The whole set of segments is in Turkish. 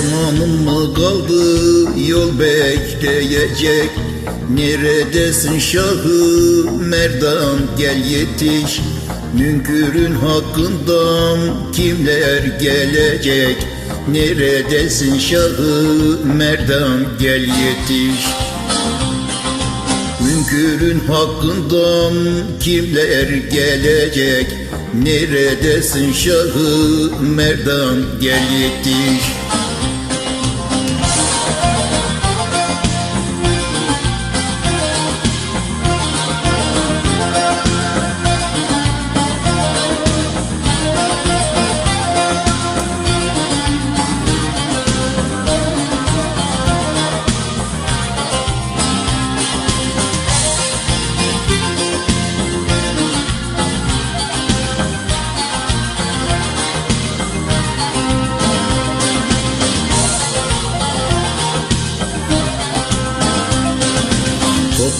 Dermanım mı kaldı yol bekleyecek. Neredesin şahı? Merdan gel yetiş. Münkürün hakkından kimler gelecek? Neredesin şahı? Merdan gel yetiş. Münkürün hakkından kimler gelecek? Neredesin şahı? Merdan gel yetiş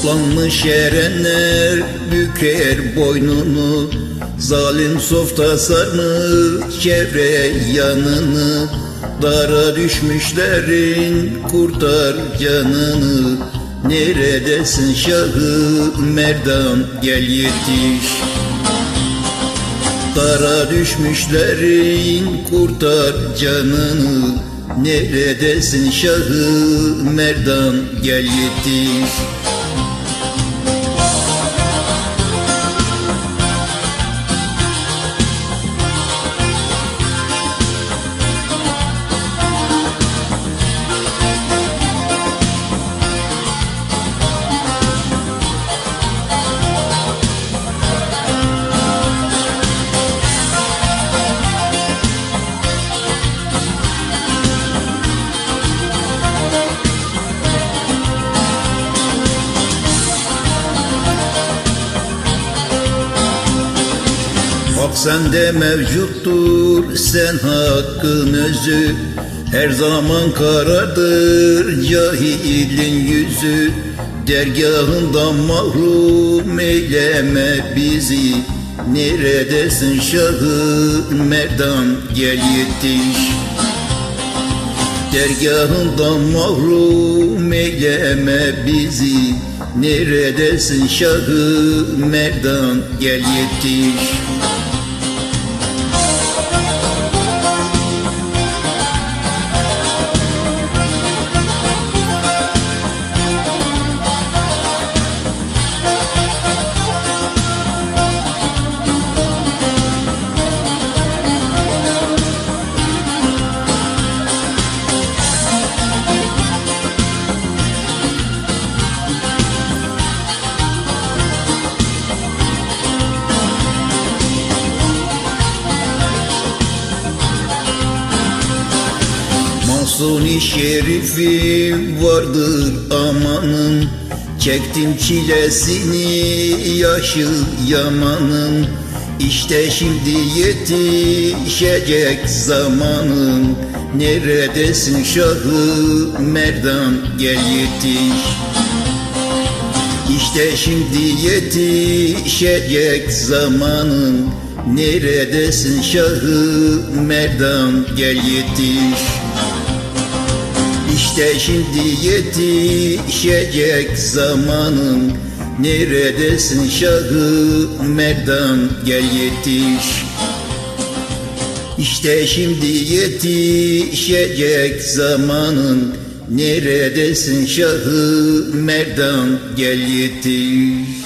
Toplanmış erenler büker boynunu Zalim softa sarmış çevre yanını. Dara düşmüşlerin kurtar canını. Neredesin şahı? Merdan gel yetiş. Dara düşmüşlerin kurtar canını. Neredesin şahı? Merdan gel yetiş sende mevcuttur sen hakkın özü. Her zaman karardır cahilin yüzü. Dergahından mahrum eyleme bizi. Neredesin şahı merdan gel yetiş Dergahından mahrum eyleme bizi. Neredesin şahı merdan gel yetiş Mahsuni şerifi vardır amanın. Çektim çilesini yaşı yamanın. İşte şimdi yetişecek zamanın. Neredesin şahı merdan gel yetiş. İşte şimdi yetişecek zamanın. Neredesin şahı merdan gel yetiş İşte şimdi yetişecek zamanın. Neredesin şahı? Merdan gel yetiş. İşte şimdi yetişecek zamanın. Neredesin şahı? Merdan gel yetiş